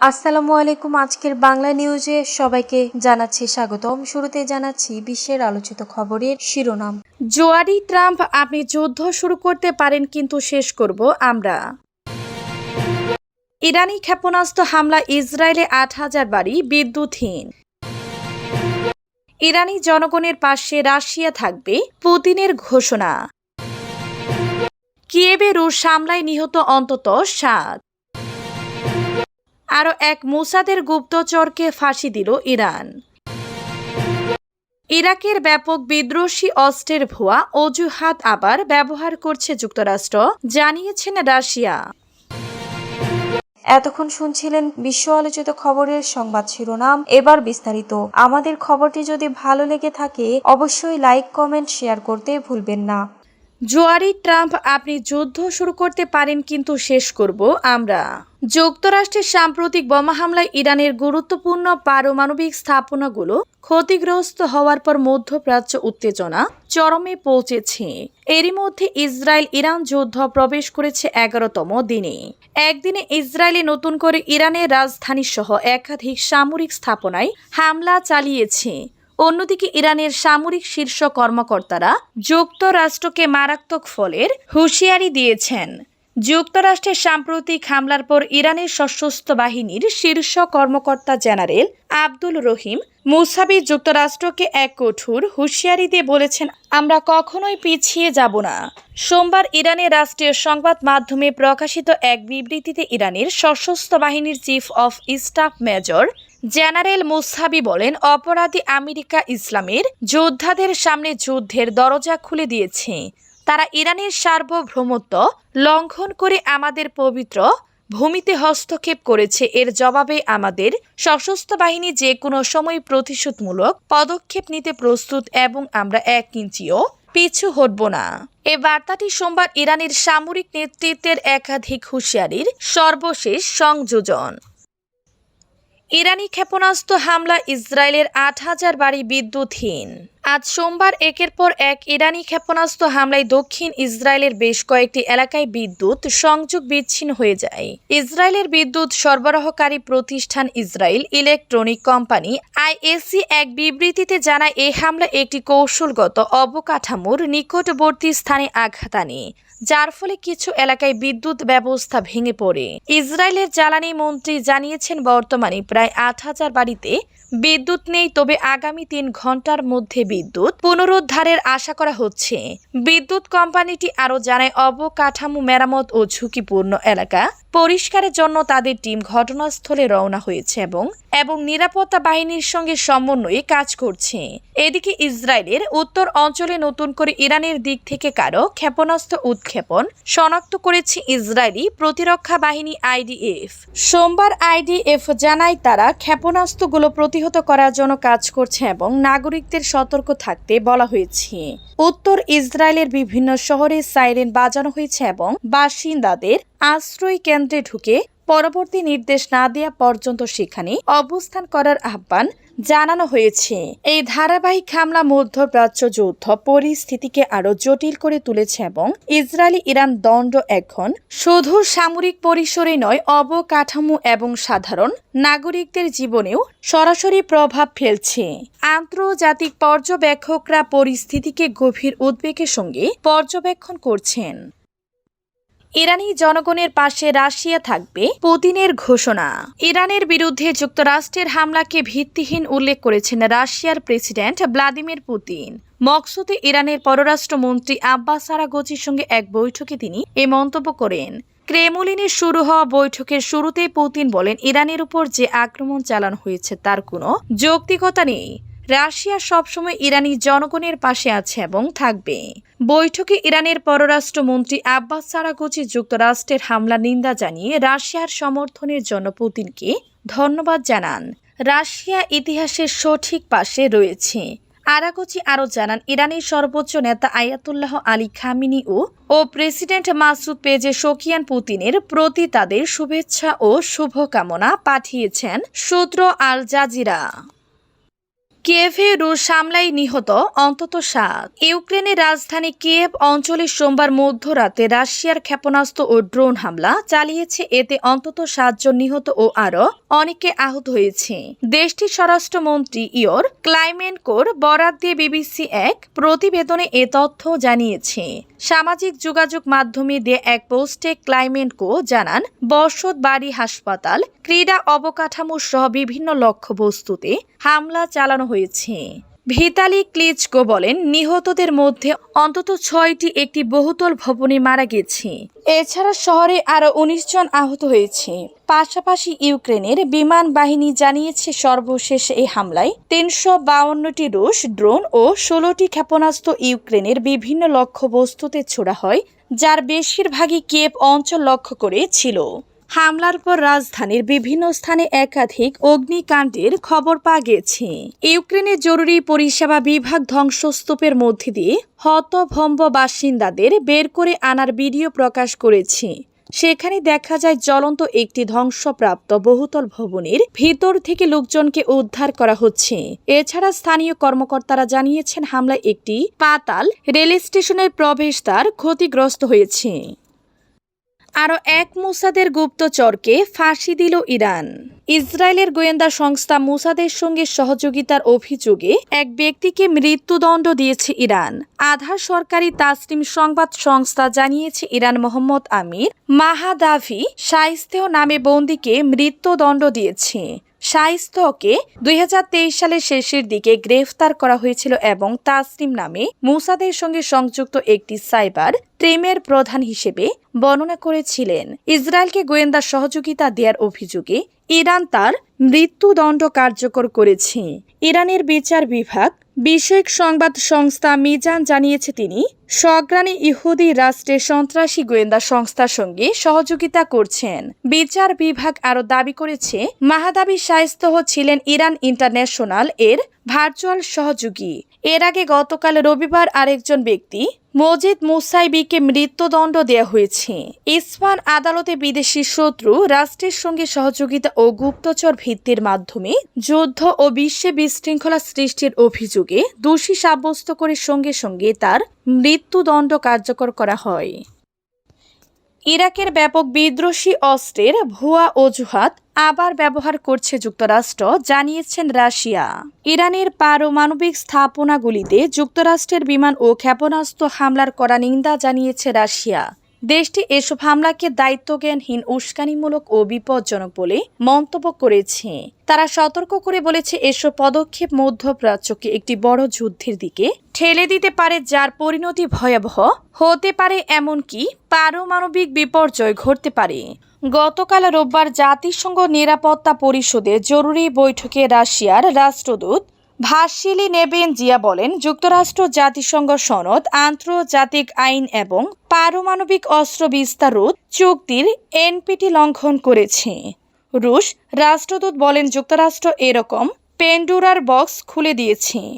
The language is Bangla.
আসসালামু আলাইকুম। আজকের বাংলা নিউজে সবাইকে জানাচ্ছি স্বাগতম। শুরুতে জানাচ্ছি বিশ্বের আলোচিত খবরের শিরোনাম। জোয়ারি ট্রাম্প, আপনি যুদ্ধ শুরু করতে পারেন কিন্তু শেষ করব আমরা। ইরানি ক্ষেপণাস্ত্র হামলা ইসরায়েলে আট হাজার বাড়ি বিদ্যুৎহীন। ইরানি জনগণের পাশে রাশিয়া থাকবে পুতিনের ঘোষণা। কিয়েবে রুশ হামলায় নিহত অন্তত সাত। আরও এক মুসাদের গুপ্তচরকে ফাঁসি দিল ইরান। ইরাকের ব্যাপক বিদ্রোহী অস্ত্রের ভুয়া অজুহাত আবার ব্যবহার করছে যুক্তরাষ্ট্র, জানিয়েছেন রাশিয়া। এতক্ষণ শুনছিলেন বিশ্ব আলোচিত খবরের সংবাদ শিরোনাম। এবার বিস্তারিত। আমাদের খবরটি যদি ভালো লেগে থাকে, অবশ্যই লাইক, কমেন্ট, শেয়ার করতে ভুলবেন না। জোয়ারি ট্রাম্প, আপনি যুদ্ধ শুরু করতে পারেন কিন্তু শেষ করব আমরা। যুক্তরাষ্ট্রের সাম্প্রতিক বোমা হামলায় ইরানের গুরুত্বপূর্ণ পারমাণবিক স্থাপনাগুলো ক্ষতিগ্রস্ত হওয়ার পর মধ্যপ্রাচ্য উত্তেজনা চরমে পৌঁছেছে। এরই মধ্যে ইসরায়েল ইরান যুদ্ধ প্রবেশ করেছে এগারোতম দিনে। একদিনে ইসরায়েলে নতুন করে ইরানের রাজধানী সহ একাধিক সামরিক স্থাপনায় হামলা চালিয়েছে। অন্যদিকে ইরানের সামরিক শীর্ষ কর্মকর্তারা যুক্তরাষ্ট্রকে মারাত্মক ফলের হুঁশিয়ারি দিয়েছেন। যুক্তরাষ্ট্রের সাম্প্রতিক হামলার পর ইরানের সশস্ত্র বাহিনীর শীর্ষ কর্মকর্তা জেনারেল আব্দুল রহিম মুসাবি যুক্তরাষ্ট্রকে এক কঠোর হুঁশিয়ারি দিয়ে বলেছেন, আমরা কখনোই পিছিয়ে যাব না। সোমবার ইরানের রাষ্ট্রীয় সংবাদ মাধ্যমে প্রকাশিত এক বিবৃতিতে ইরানের সশস্ত্র বাহিনীর chief of staff major general Mousavi বলেন, অপরাধী আমেরিকা ইসলামের যোদ্ধাদের সামনে যুদ্ধের দরজা খুলে দিয়েছে। তারা ইরানের সার্বভৌমত্ব লঙ্ঘন করে আমাদের পবিত্র ভূমিতে হস্তক্ষেপ করেছে। এর জবাবে আমাদের সশস্ত্র বাহিনী যে কোনো সময় প্রতিশোধমূলক পদক্ষেপ নিতে প্রস্তুত এবং আমরা এক ইঞ্চিও পিছু হটব না। এ বার্তাটি সোমবার ইরানের সামরিক নেতৃত্বের একাধিক হুঁশিয়ারির সর্বশেষ সংযোজন। ইরানি ক্ষেপণাস্ত্র হামলা ইসরায়েলের আট হাজার বাড়ি বিদ্যুৎহীন। আজ সোমবার একের পর এক ইরানি ক্ষেপণাস্ত্র হামলায় দক্ষিণ ইসরায়েলের বেশ কয়েকটি এলাকায় বিদ্যুৎ সংযোগ বিচ্ছিন্ন হয়ে যায়। ইসরায়েলের বিদ্যুৎ সরবরাহকারী প্রতিষ্ঠান ইসরায়েল ইলেকট্রনিক কোম্পানি আইএসি এক বিবৃতিতে জানায় এই হামলা একটি কৌশলগত অবকাঠামোর নিকটবর্তী স্থানে আঘাত আনে। যার ফলে কিছু এলাকায় বিদ্যুৎ ব্যবস্থা ভেঙে পড়ে। ইসরায়েলের জ্বালানি মন্ত্রী জানিয়েছেন, বর্তমানে প্রায় আট হাজার বাড়িতে বিদ্যুৎ নেই, তবে আগামী তিন ঘণ্টার মধ্যে বিদ্যুৎ পুনরুদ্ধারের আশা করা হচ্ছে। বিদ্যুৎ কোম্পানিটি আরও জানায়, অবকাঠামো মেরামত ও ঝুঁকিপূর্ণ এলাকা পরিষ্কারের জন্য তাদের টিম ঘটনাস্থলে রওনা হয়েছে এবং এবং নিরাপত্তা বাহিনীর সঙ্গে সমন্বয়ে কাজ করছে। এদিকে ইসরায়েলের উত্তর অঞ্চলে নতুন করে ইরানের দিক থেকে কারও ক্ষেপণাস্ত্র উৎক্ষেপণ শনাক্ত করেছে ইসরায়েলি প্রতিরক্ষা বাহিনী আইডিএফ। সোমবার আইডিএফ জানায় তারা ক্ষেপণাস্ত্রগুলো প্রতিহত করার জন্য কাজ করছে এবং নাগরিকদের সতর্ক থাকতে বলা হয়েছে। উত্তর ইসরায়েলের বিভিন্ন শহরে সাইরেন বাজানো হয়েছে এবং বাসিন্দাদের আশ্রয় কেন্দ্রে ঢুকে পরবর্তী নির্দেশ না দেওয়া পর্যন্ত সেখানে অবস্থান করার আহ্বান জানানো হয়েছে। এই ধারাবাহিক হামলা মধ্যপ্রাচ্য যুদ্ধ পরিস্থিতিকে আরও জটিল করে তুলেছে এবং ইসরায়েলি ইরান দণ্ড এখন শুধু সামরিক পরিসরে নয়, অবকাঠামো এবং সাধারণ নাগরিকদের জীবনেও সরাসরি প্রভাব ফেলছে। আন্তর্জাতিক পর্যবেক্ষকরা পরিস্থিতিকে গভীর উদ্বেগের সঙ্গে পর্যবেক্ষণ করছেন। ইরানি জনগণের পাশে রাশিয়া থাকবে পুতিনের ঘোষণা। ইরানের বিরুদ্ধে যুক্তরাষ্ট্রের হামলাকে ভিত্তিহীন উল্লেখ করেছেন রাশিয়ার প্রেসিডেন্ট ভ্লাদিমির পুতিন। মকসুদে ইরানের পররাষ্ট্রমন্ত্রী আব্বাস আরাগোচির সঙ্গে এক বৈঠকে তিনি এ মন্তব্য করেন। ক্রেমলিনে শুরু হওয়া বৈঠকের শুরুতেই পুতিন বলেন, ইরানের উপর যে আক্রমণ চালানো হয়েছে তার কোনো যৌক্তিকতা নেই। রাশিয়া সবসময় ইরানি জনগণের পাশে আছে এবং থাকবে। বৈঠকে ইরানের পররাষ্ট্রমন্ত্রী আব্বাস সারাগোচি যুক্তরাষ্ট্রের হামলা নিন্দা জানিয়ে রাশিয়ার সমর্থনের জন্য পুতিনকে ধন্যবাদ জানান। রাশিয়া ইতিহাসের সঠিক পাশে রয়েছে। আরাগোচি আরও জানান, ইরানের সর্বোচ্চ নেতা আয়াতুল্লাহ আলী খামিনি ও ও প্রেসিডেন্ট মাসুদ পেজে শোকিয়ান পুতিনের প্রতি তাদের শুভেচ্ছা ও শুভকামনা পাঠিয়েছেন সূত্র আল জাজিরা। কিয়েভে রুশ হামলায় নিহত অন্তত সাত। ইউক্রেনের রাজধানী কিয়েভ অঞ্চলে সোমবার মধ্যরাতে রাশিয়ার ক্ষেপণাস্ত্র ও ড্রোন হামলা চালিয়েছে। এতে অন্তত সাতজন নিহত ও আরও অনেকে আহত হয়েছে। দেশটির স্বরাষ্ট্রমন্ত্রী ইয়র ক্লাইমেনকোর বরাত দিয়ে বিবিসি এক প্রতিবেদনে এ তথ্য জানিয়েছে। সামাজিক যোগাযোগ মাধ্যমে দিয়ে এক পোস্টে ক্লাইমেনকো জানান বর্ষদ বাড়ি হাসপাতাল, ক্রীড়া অবকাঠামো সহ বিভিন্ন লক্ষ্যবস্তুতে হামলা চালানো হয়েছে। ভিতালি ক্লিচকো বলেন, নিহতদের মধ্যে অন্তত ছয়টি একটি বহুতল ভবনে মারা গেছে। এছাড়া শহরে আরও উনিশ জন আহত হয়েছে। পাশাপাশি ইউক্রেনের বিমান বাহিনী জানিয়েছে, সর্বশেষ এই হামলায় তিনশো বাউন্নটি রুশ ড্রোন ও ষোলোটি ক্ষেপণাস্ত্র ইউক্রেনের বিভিন্ন লক্ষ্যবস্তুতে ছোড়া হয়, যার বেশিরভাগই কেপ অঞ্চল লক্ষ্য করে ছিল। হামলার পর রাজধানীর বিভিন্ন স্থানে একাধিক অগ্নিকাণ্ডের খবর পাওয়া গেছে। ইউক্রেনের জরুরি পরিষেবা বিভাগ ধ্বংসস্তূপের মধ্যে দিয়ে হতভম্ব বাসিন্দাদের বের করে আনার ভিডিও প্রকাশ করেছে। সেখানে দেখা যায় জ্বলন্ত একটি ধ্বংসপ্রাপ্ত বহুতল ভবনের ভিতর থেকে লোকজনকে উদ্ধার করা হচ্ছে। এছাড়া স্থানীয় কর্মকর্তারা জানিয়েছেন, হামলায় একটি পাতাল রেল স্টেশনের প্রবেশদ্বার ক্ষতিগ্রস্ত হয়েছে। আরও এক মুসাদের গুপ্তচরকে ফাঁসি দিল ইরান। ইসরায়েলের গোয়েন্দা সংস্থা মুসাদের সঙ্গে সহযোগিতার অভিযোগে এক ব্যক্তিকে মৃত্যুদণ্ড দিয়েছে ইরান। আধার সরকারি তাসলিম সংবাদ সংস্থা জানিয়েছে, ইরান মোহাম্মদ আমির মাহাদাভি শাইস্তেহ নামে বন্দিকে মৃত্যুদণ্ড দিয়েছে। শাইস্তকে দুই হাজার তেইশ সালের শেষের দিকে গ্রেফতার করা হয়েছিল এবং তাসরিম নামে মুসাদের সঙ্গে সংযুক্ত একটি সাইবার প্রেমের প্রধান হিসেবে বর্ণনা করেছিলেন। ইসরায়েলকে গোয়েন্দা সহযোগিতা দেওয়ার অভিযোগে ইরান তার মৃত্যুদণ্ড কার্যকর করেছে। ইরানের বিচার বিভাগ, বিশেষ সংবাদ সংস্থা মিজান জানিয়েছে তিনি সগ্রাণী ইহুদি রাষ্ট্রের সন্ত্রাসী গোয়েন্দা সংস্থার সঙ্গে সহযোগিতা করছেন। বিচার বিভাগ আরও দাবি করেছে, মাহাদাবি শায়স্তহ ছিলেন ইরান ইন্টারন্যাশনাল এর ভার্চুয়াল সহযোগী। এর আগে গতকাল রবিবার আরেকজন ব্যক্তি, মজিদ মুসাইবিকে মৃত্যুদণ্ড দেওয়া হয়েছে। ইসফান আদালতে বিদেশি শত্রু রাষ্ট্রের সঙ্গে সহযোগিতা ও গুপ্তচর ভিত্তির মাধ্যমে যুদ্ধ ও বিশ্বে বিশৃঙ্খলা সৃষ্টির অভিযোগে দোষী সাব্যস্ত করে সঙ্গে সঙ্গে তার মৃত্যুদণ্ড কার্যকর করা হয়। ইরাকের ব্যাপক বিদ্রোহী অস্ত্রের ভুয়া অজুহাত আবার ব্যবহার করছে যুক্তরাষ্ট্র, জানিয়েছেন রাশিয়া। ইরানের পারমাণবিক স্থাপনাগুলিতে যুক্তরাষ্ট্রের বিমান ও ক্ষেপণাস্ত্র হামলার করা নিন্দা জানিয়েছে রাশিয়া। দেশটি এসব হামলাকে দায়িত্বজ্ঞানহীন, উস্কানিমূলক ও বিপজ্জনক বলে মন্তব্য করেছে। তারা সতর্ক করে বলেছে, এসব পদক্ষেপ মধ্যপ্রাচ্যকে একটি বড় যুদ্ধের দিকে ঠেলে দিতে পারে, যার পরিণতি ভয়াবহ হতে পারে, এমনকি পারমাণবিক বিপর্যয় ঘটতে পারে। গতকাল রোববার জাতিসংঘ নিরাপত্তা পরিষদে জরুরি বৈঠকে রাশিয়ার রাষ্ট্রদূত ভাসিলি নেবেন জিয়া বলেন, যুক্তরাষ্ট্র জাতিসংঘ সনদ, আন্তর্জাতিক আইন এবং পারমাণবিক অস্ত্র বিস্তার রোধ চুক্তির এনপিটি লঙ্ঘন করেছে। রুশ রাষ্ট্রদূত বলেন, যুক্তরাষ্ট্র এরকম পেন্ডুরার বক্স খুলে দিয়েছে।